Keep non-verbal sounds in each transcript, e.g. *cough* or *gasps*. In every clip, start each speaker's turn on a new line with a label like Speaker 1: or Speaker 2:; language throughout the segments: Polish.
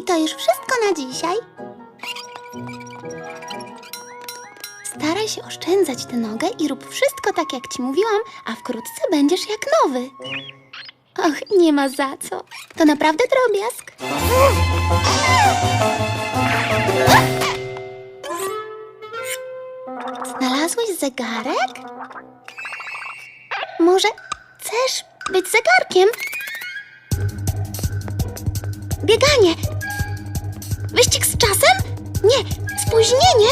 Speaker 1: I to już wszystko na dzisiaj. Staraj się oszczędzać tę nogę i rób wszystko tak, jak ci mówiłam, a wkrótce będziesz jak nowy. Och, nie ma za co. To naprawdę drobiazg. Znalazłeś zegarek? Może chcesz być zegarkiem? Bieganie! Wyścig z czasem? Nie, spóźnienie!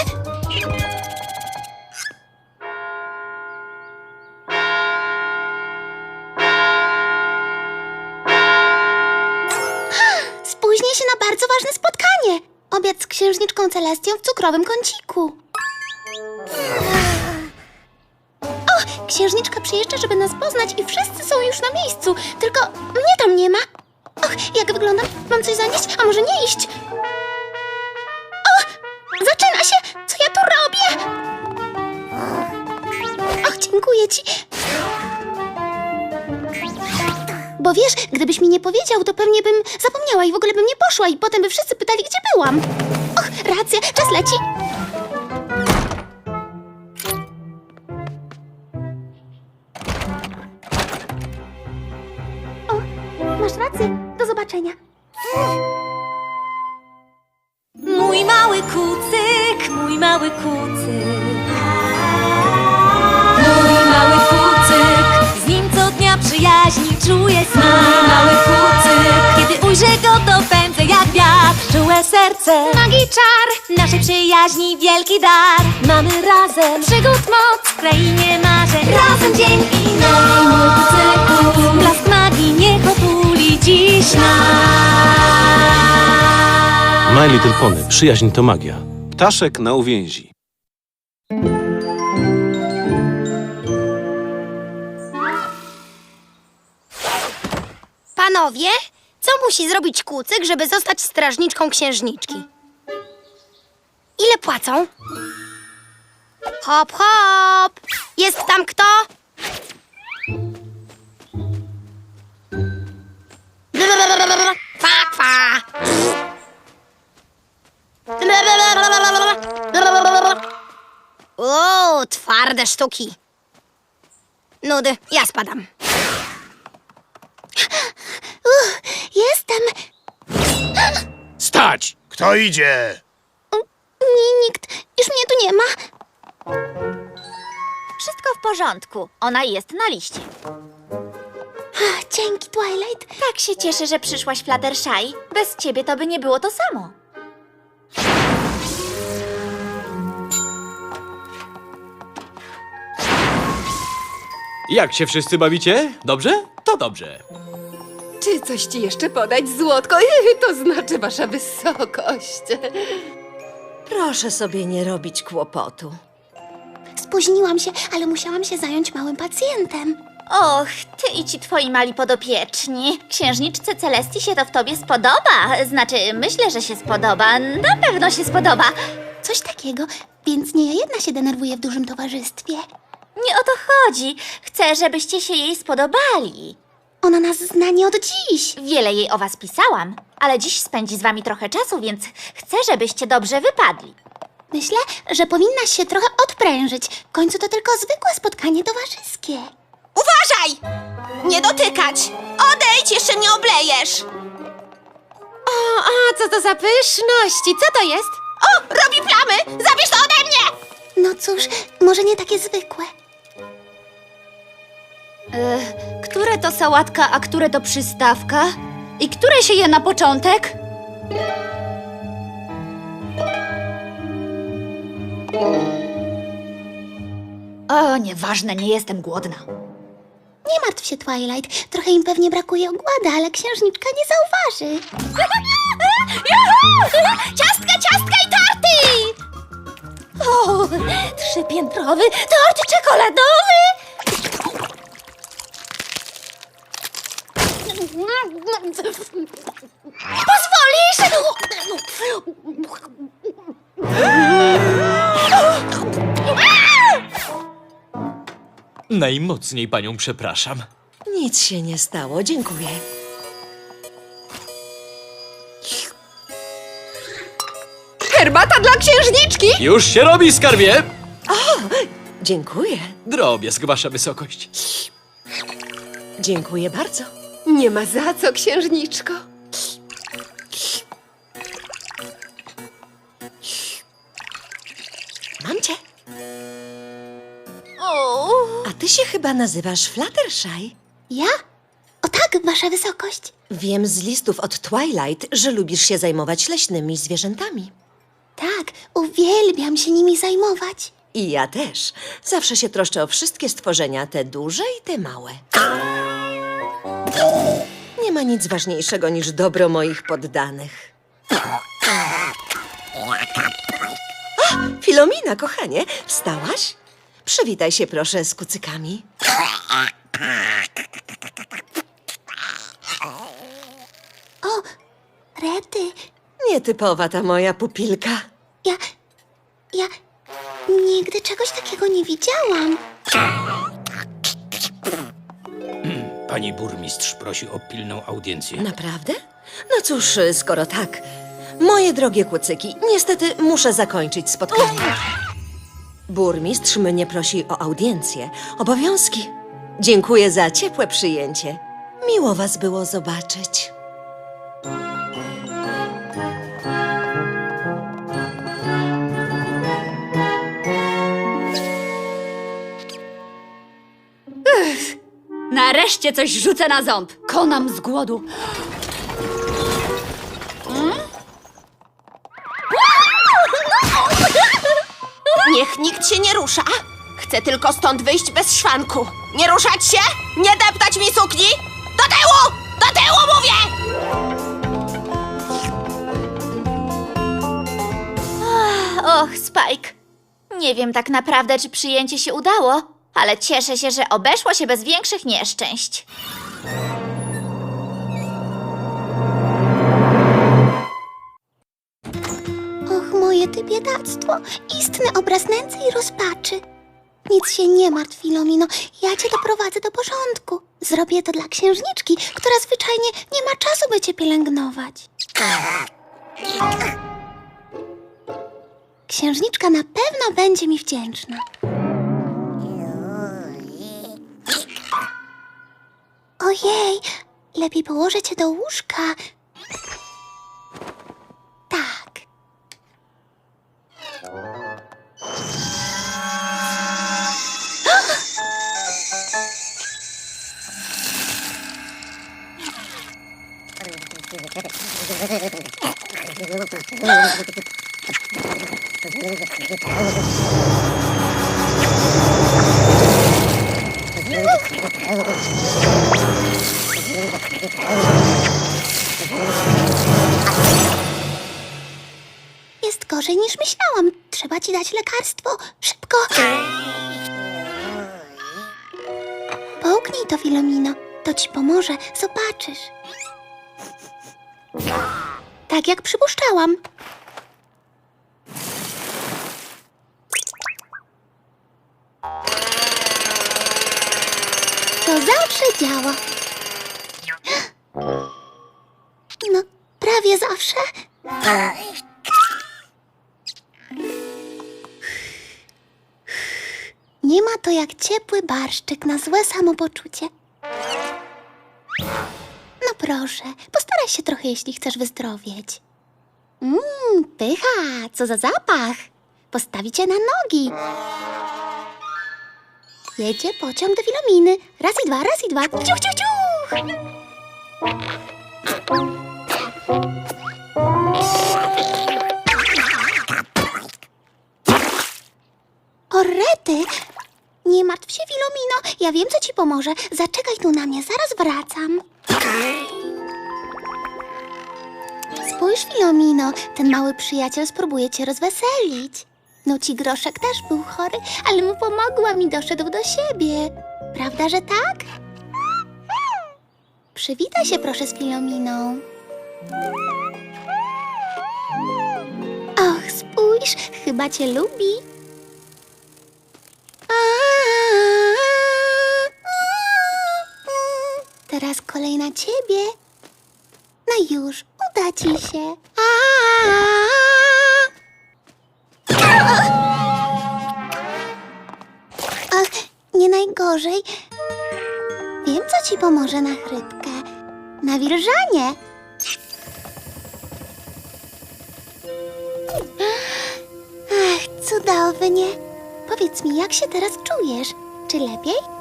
Speaker 1: Spóźnię się na bardzo ważne spotkanie. Obiad z księżniczką Celestią w cukrowym kąciku. O, księżniczka przyjeżdża, żeby nas poznać i wszyscy są już na miejscu. Tylko mnie tam nie ma. Och, jak wyglądam? Mam coś zanieść? A może nie iść? Robię? Och, dziękuję ci. Bo wiesz, gdybyś mi nie powiedział, to pewnie bym zapomniała i w ogóle bym nie poszła i potem by wszyscy pytali, gdzie byłam. Och, racja, czas leci. O, masz rację. Do zobaczenia.
Speaker 2: Mój mały kucyk, mój mały kucyk. Mój mały kucyk, z nim co dnia przyjaźni czuję smak. Mój mały kucyk, kiedy ujrzę go, to pędzę jak wiatr. Czułe serce, magii czar, naszej przyjaźni wielki dar. Mamy razem przygód moc w krainie marzeń. Razem dzień i noc. Mój kucyku, blask magii niech otuli dziś nas.
Speaker 3: My Little Pony. Przyjaźń to magia. Ptaszek na uwięzi.
Speaker 1: Panowie, co musi zrobić kucyk, żeby zostać strażniczką księżniczki? Ile płacą? Hop, hop! Jest tam kto? Kwa, kwa! O, twarde sztuki. Nudy, ja spadam. Uch, jestem.
Speaker 4: Stać! Kto idzie?
Speaker 1: Ni- nikt. Już mnie tu nie ma.
Speaker 2: Wszystko w porządku. Ona jest na liście.
Speaker 1: Ach, Dzięki, Twilight.
Speaker 2: Tak się cieszę, że przyszłaś, Fluttershy. Bez ciebie to by nie było to samo.
Speaker 5: Jak się wszyscy bawicie? Dobrze? To dobrze.
Speaker 6: Czy coś ci jeszcze podać, złotko? *laughs* To znaczy wasza wysokość.
Speaker 7: Proszę sobie nie robić kłopotu.
Speaker 1: Spóźniłam się, ale musiałam się zająć małym pacjentem.
Speaker 2: Och, ty i ci twoi mali podopieczni. Księżniczce Celestii się to w tobie spodoba. Znaczy, myślę, że się spodoba. Na pewno się spodoba.
Speaker 1: Coś takiego, więc nie ja jedna się denerwuję w dużym towarzystwie.
Speaker 2: Nie o to chodzi. Chcę, żebyście się jej spodobali.
Speaker 1: Ona nas zna nie od dziś.
Speaker 2: Wiele jej o was pisałam, ale dziś spędzi z wami trochę czasu, więc chcę, żebyście dobrze wypadli.
Speaker 1: Myślę, że powinnaś się trochę odprężyć. W końcu to tylko zwykłe spotkanie towarzyskie.
Speaker 8: Uważaj! Nie dotykać! Odejdź, jeszcze mnie oblejesz!
Speaker 6: O, a co to za pyszności? Co to jest?
Speaker 8: O, robi plamy! Zabierz to ode mnie!
Speaker 1: No cóż, może nie takie zwykłe.
Speaker 2: Które to sałatka, a które to przystawka? I które się je na początek? O, nieważne, nie jestem głodna.
Speaker 1: Nie martw się, Twilight. Trochę im pewnie brakuje ogłady, ale księżniczka nie zauważy. *laughs*
Speaker 2: Ciastka, ciastka i torty! O, trzypiętrowy tort czekoladowy! Pozwolisz?
Speaker 5: Najmocniej panią przepraszam.
Speaker 7: Nic się nie stało, dziękuję.
Speaker 6: Herbata dla księżniczki!
Speaker 5: Już się robi, skarbie!
Speaker 7: Dziękuję.
Speaker 5: Drobiazg, wasza wysokość.
Speaker 7: Dziękuję bardzo.
Speaker 6: Nie ma za co, księżniczko.
Speaker 7: Mam cię.
Speaker 1: O,
Speaker 7: A ty się chyba nazywasz Fluttershy.
Speaker 1: ja? O tak, wasza wysokość.
Speaker 7: Wiem z listów od Twilight, że lubisz się zajmować leśnymi zwierzętami.
Speaker 1: Tak, uwielbiam się nimi zajmować.
Speaker 7: I ja też. Zawsze się troszczę o wszystkie stworzenia, te duże i te małe. Nie ma nic ważniejszego niż dobro moich poddanych. A, Filomina, kochanie, wstałaś? Przywitaj się proszę z kucykami.
Speaker 1: O, Rety,
Speaker 7: Nietypowa ta moja pupilka.
Speaker 1: ja. Ja nigdy czegoś takiego nie widziałam.
Speaker 4: Pani burmistrz prosi o pilną audiencję.
Speaker 7: Naprawdę? No cóż, skoro tak. Moje drogie kucyki, niestety muszę zakończyć spotkanie. Burmistrz mnie prosi o audiencję. Obowiązki. Dziękuję za ciepłe przyjęcie. Miło was było zobaczyć.
Speaker 2: Nareszcie coś rzucę na ząb. Konam z głodu.
Speaker 8: Niech nikt się nie rusza. Chcę tylko stąd wyjść bez szwanku. Nie ruszać się! Nie deptać mi sukni! Do tyłu! Do tyłu mówię!
Speaker 9: Och, Spike. Nie wiem tak naprawdę, czy przyjęcie się udało, ale cieszę się, że obeszło się bez większych nieszczęść.
Speaker 1: Och, moje ty biedactwo. Istny obraz nędzy i rozpaczy. Nic się nie martw, Filomino. Ja cię doprowadzę do porządku. Zrobię to dla księżniczki, która zwyczajnie nie ma czasu, by cię pielęgnować. Księżniczka na pewno będzie mi wdzięczna. Ojej, lepiej położę cię do łóżka. Tak. *gasps* *gasps* *laughs* Jest gorzej niż myślałam. Trzeba ci dać lekarstwo. Szybko. Połknij to, Filomino. To ci pomoże. Zobaczysz. Tak jak przypuszczałam. Zawsze działa. No, prawie zawsze. Nie ma to jak ciepły barszczyk na złe samopoczucie. No proszę, postaraj się trochę, jeśli chcesz wyzdrowieć. Mmm, pycha, co za zapach. Postawi cię na nogi. Jedzie pociąg do Filominy. Raz i dwa, raz i dwa. Ciuch, ciuch, ciuch. O! Nie martw się, Filomino. Ja wiem, co ci pomoże. Zaczekaj tu na mnie, zaraz wracam. Spójrz, Filomino, ten mały przyjaciel spróbuje cię rozweselić. No ci groszek też był chory, ale mu pomogłam i doszedł do siebie. Prawda, że tak? Przywitaj się proszę z Filominą. Och, spójrz, chyba cię lubi. Teraz kolej na ciebie. No już, uda ci się. Nie najgorzej. Wiem, co ci pomoże na chrypkę. Nawilżanie. Ach, cudownie. Powiedz mi, jak się teraz czujesz? Czy lepiej?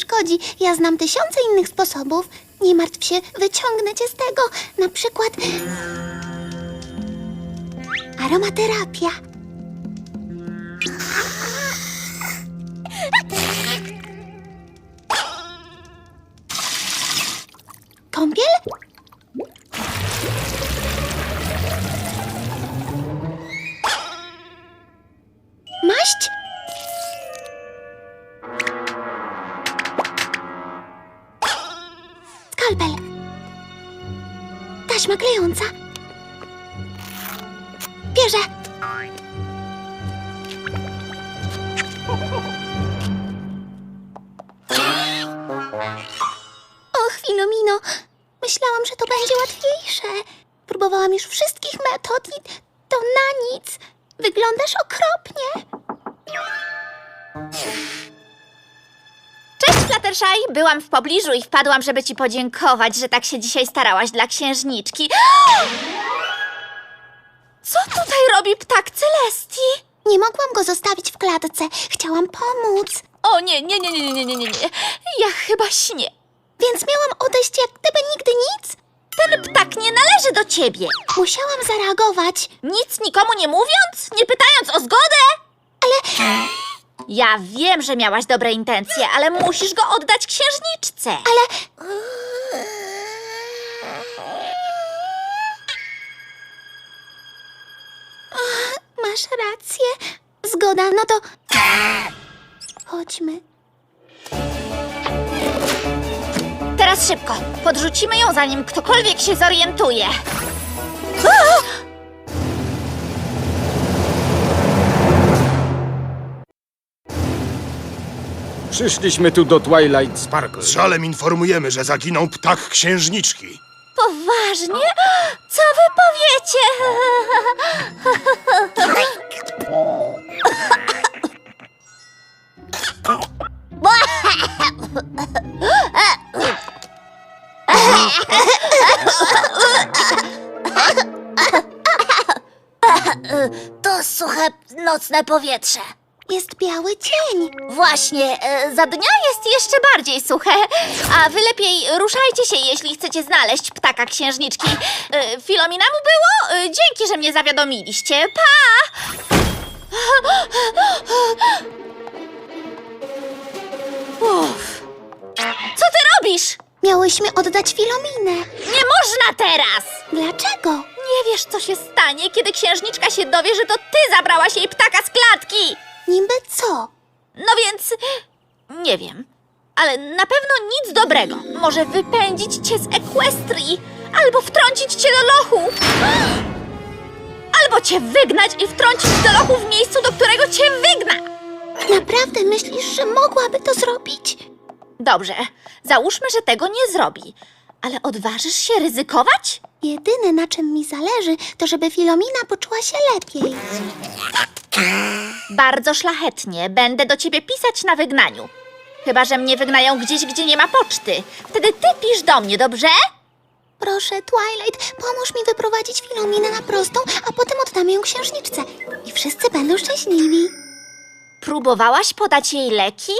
Speaker 1: Szkodzi. Ja znam tysiące innych sposobów. Nie martw się, wyciągnę cię z tego. Na przykład. Aromaterapia. Taśma klejąca. Bierze. Och, Filomino. Myślałam, że to będzie łatwiejsze. Próbowałam już wszystkich metod i to na nic. Wyglądasz okropnie.
Speaker 9: Fluttershy! Byłam w pobliżu i wpadłam, żeby ci podziękować, że tak się dzisiaj starałaś dla księżniczki. *gasps* Co tutaj robi ptak Celestii?
Speaker 1: Nie mogłam go zostawić w klatce. Chciałam pomóc.
Speaker 9: O nie, nie, nie, nie, nie, nie, nie, nie. Ja chyba śnię.
Speaker 1: Więc miałam odejść jak gdyby nigdy nic.
Speaker 9: Ten ptak nie należy do ciebie.
Speaker 1: Musiałam zareagować.
Speaker 9: Nic nikomu nie mówiąc? Nie pytając o zgodę?
Speaker 1: Ale *laughs*
Speaker 9: Ja wiem, że miałaś dobre intencje, ale musisz go oddać księżniczce.
Speaker 1: Ale. Masz rację. Zgoda, no to. Chodźmy.
Speaker 9: Teraz szybko. Podrzucimy ją, zanim ktokolwiek się zorientuje.
Speaker 4: Przyszliśmy tu do Twilight Sparkle.
Speaker 10: Z żalem informujemy, że zaginął ptak księżniczki.
Speaker 9: Poważnie? Co wy powiecie? To suche, nocne powietrze.
Speaker 1: Jest biały cień.
Speaker 9: Właśnie, e, za dnia jest jeszcze bardziej suche. A wy lepiej ruszajcie się, jeśli chcecie znaleźć ptaka księżniczki. E, Filomina mu było? E, Dzięki, że mnie zawiadomiliście. Pa! Uff. Co ty robisz?
Speaker 1: Miałyśmy oddać Filominę.
Speaker 9: Nie można teraz!
Speaker 1: Dlaczego?
Speaker 9: Nie wiesz, co się stanie, kiedy księżniczka się dowie, że to ty zabrałaś jej ptaka z klatki!
Speaker 1: Niby co?
Speaker 9: No więc. Nie wiem. Ale na pewno nic dobrego. Może wypędzić cię z Equestrii, albo wtrącić cię do lochu. Albo cię wygnać i wtrącić do lochu w miejscu, do którego cię wygna.
Speaker 1: Naprawdę myślisz, że mogłaby to zrobić?
Speaker 9: Dobrze, załóżmy, że tego nie zrobi. Ale odważysz się ryzykować?
Speaker 1: Jedyne, na czym mi zależy, to żeby Filomina poczuła się lepiej.
Speaker 9: Bardzo szlachetnie. Będę do ciebie pisać na wygnaniu. Chyba, że mnie wygnają gdzieś, gdzie nie ma poczty. Wtedy ty pisz do mnie, dobrze?
Speaker 1: Proszę, Twilight, pomóż mi wyprowadzić Filominę na prostą, a potem oddamy ją księżniczce. I wszyscy będą szczęśliwi.
Speaker 9: Próbowałaś podać jej leki?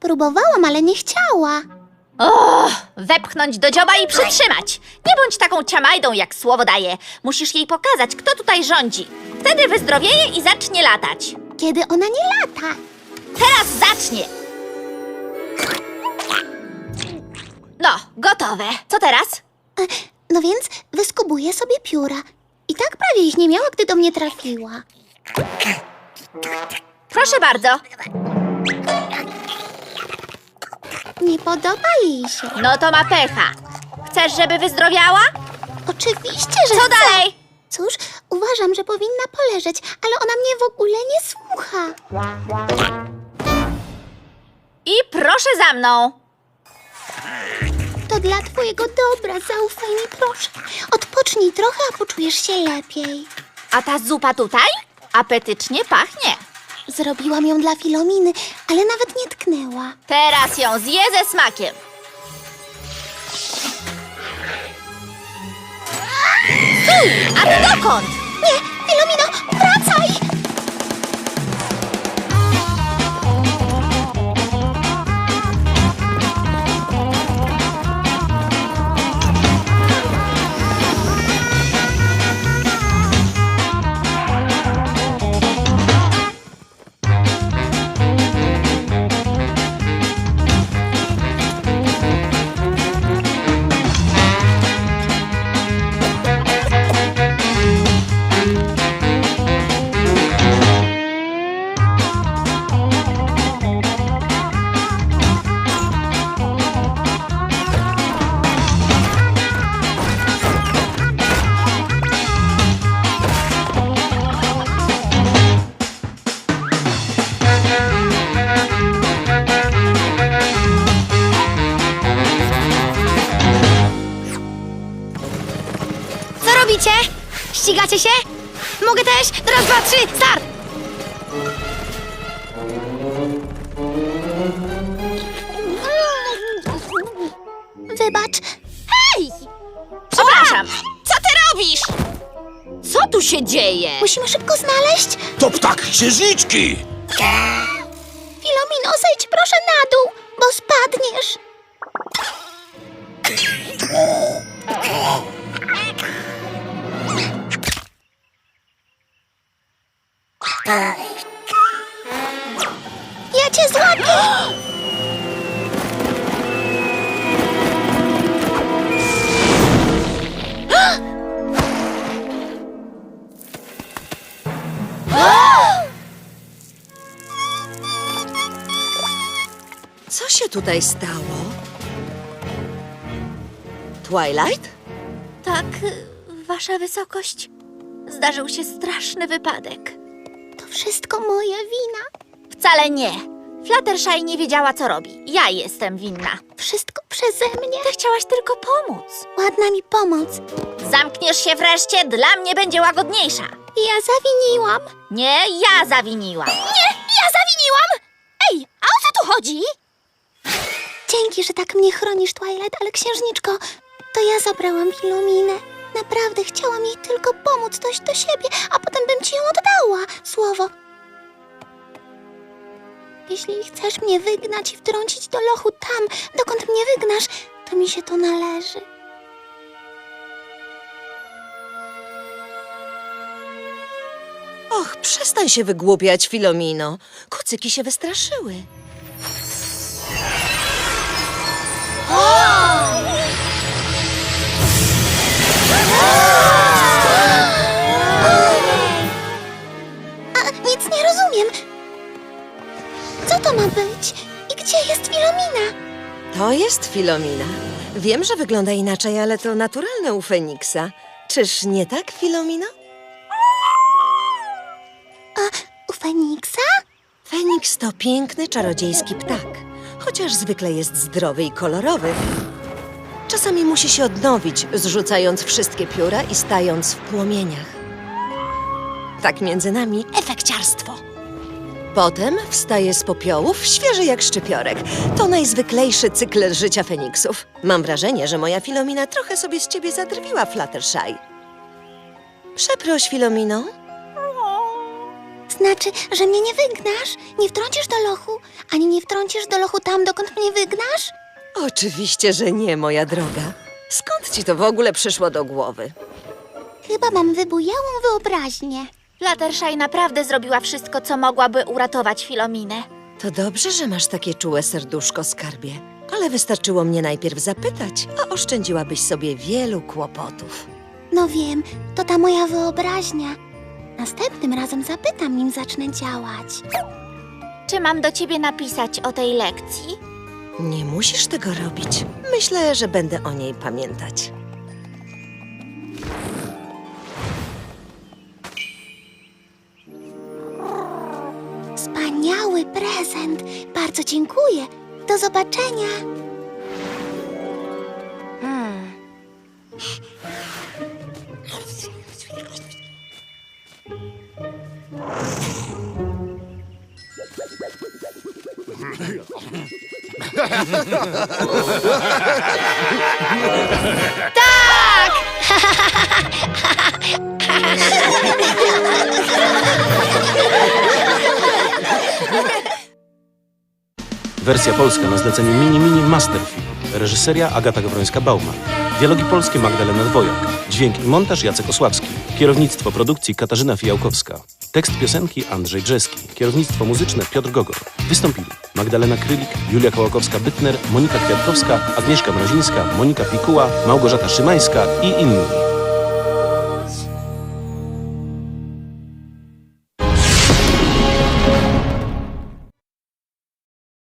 Speaker 1: Próbowałam, ale nie chciała.
Speaker 9: O, wepchnąć do dzioba i przytrzymać. Nie bądź taką ciamajdą, jak słowo daje. Musisz jej pokazać, kto tutaj rządzi. Wtedy wyzdrowieje i zacznie latać.
Speaker 1: Kiedy ona nie lata.
Speaker 9: Teraz zacznie. No, gotowe. Co teraz?
Speaker 1: E, No więc wyskubuję sobie pióra. I tak prawie ich nie miała, gdy do mnie trafiła.
Speaker 9: Proszę bardzo.
Speaker 1: Nie podoba jej się.
Speaker 9: No to ma pecha. Chcesz, żeby wyzdrowiała?
Speaker 1: Oczywiście, że
Speaker 9: Co
Speaker 1: chcę.
Speaker 9: dalej?
Speaker 1: Cóż, uważam, że powinna poleżeć, ale ona mnie w ogóle nie słucha.
Speaker 9: I proszę za mną.
Speaker 1: To dla twojego dobra, zaufaj mi proszę. Odpocznij trochę, a poczujesz się lepiej.
Speaker 9: A ta zupa tutaj? Apetycznie pachnie.
Speaker 1: Zrobiłam ją dla Filominy, ale nawet nie tknęła.
Speaker 9: Teraz ją zje ze smakiem. A ty dokąd?
Speaker 1: Nie, Filomino, wracaj!
Speaker 2: Ścigacie się? Mogę też? Raz, dwa, trzy, start!
Speaker 1: Wybacz,
Speaker 9: Przepraszam.
Speaker 8: Co ty robisz?
Speaker 2: Co tu się dzieje?
Speaker 1: musimy szybko znaleźć.
Speaker 10: To ptak księżniczki!
Speaker 1: Filomino, zejdź proszę na dół, bo spadniesz. Ja cię złapię!
Speaker 7: Co się tutaj stało? Twilight?
Speaker 9: Tak, wasza wysokość. Zdarzył się straszny wypadek.
Speaker 1: Wszystko moja wina.
Speaker 9: Wcale nie. Fluttershy nie wiedziała, co robi. Ja jestem winna.
Speaker 1: Wszystko przeze mnie.
Speaker 9: Ty chciałaś tylko pomóc.
Speaker 1: Ładna mi pomoc.
Speaker 9: Zamkniesz się wreszcie, dla mnie będzie łagodniejsza.
Speaker 1: Ja zawiniłam.
Speaker 9: Nie, ja zawiniłam.
Speaker 1: Nie, ja zawiniłam! Ej, a o co tu chodzi? Dzięki, że tak mnie chronisz, Twilight, ale księżniczko, to ja zabrałam Filominę. Naprawdę chciałam jej tylko pomóc dojść do siebie, a potem bym ci ją oddała. Słowo. Jeśli chcesz mnie wygnać i wtrącić do lochu tam, dokąd mnie wygnasz, to mi się to należy.
Speaker 7: Och, przestań się wygłupiać, Filomino. Kucyki się wystraszyły.
Speaker 1: A jest Filomina.
Speaker 7: Wiem, że wygląda inaczej, ale to naturalne u Feniksa. Czyż nie tak, Filomino?
Speaker 1: U Feniksa?
Speaker 7: Feniks to piękny, czarodziejski ptak. Chociaż zwykle jest zdrowy i kolorowy. Czasami musi się odnowić, zrzucając wszystkie pióra i stając w płomieniach. Tak między nami efekciarstwo. Potem wstaje z popiołów, świeży jak szczypiorek. To najzwyklejszy cykl życia Feniksów. Mam wrażenie, że moja Filomina trochę sobie z ciebie zadrwiła, Fluttershy. Przeproś, Filomino.
Speaker 1: Znaczy, że mnie nie wygnasz? Nie wtrącisz do lochu? Ani nie wtrącisz do lochu tam, dokąd mnie wygnasz?
Speaker 7: Oczywiście, że nie, moja droga. Skąd ci to w ogóle przyszło do głowy?
Speaker 1: Chyba mam wybujałą wyobraźnię.
Speaker 9: Fluttershy naprawdę zrobiła wszystko, co mogłaby uratować Filominę.
Speaker 7: To dobrze, że masz takie czułe serduszko, skarbie. Ale wystarczyło mnie najpierw zapytać, a oszczędziłabyś sobie wielu kłopotów.
Speaker 1: No wiem, to ta moja wyobraźnia. Następnym razem zapytam, nim zacznę działać.
Speaker 9: Czy mam do ciebie napisać o tej lekcji?
Speaker 7: Nie musisz tego robić. Myślę, że będę o niej pamiętać.
Speaker 1: Prezent. Bardzo dziękuję. Do zobaczenia. *laughs*
Speaker 3: Wersja polska na zlecenie Mini Mini Masterfilm. Reżyseria Agata Gawrońska-Bauman. Dialogi polskie Magdalena Dwojak. Dźwięk i montaż Jacek Osławski. Kierownictwo produkcji Katarzyna Fijałkowska. Tekst piosenki Andrzej Brzeski. Kierownictwo muzyczne Piotr Gogor. Wystąpili Magdalena Krylik, Julia Kołakowska-Bytner, Monika Kwiatkowska, Agnieszka Mrozińska, Monika Pikuła, Małgorzata Szymańska i inni.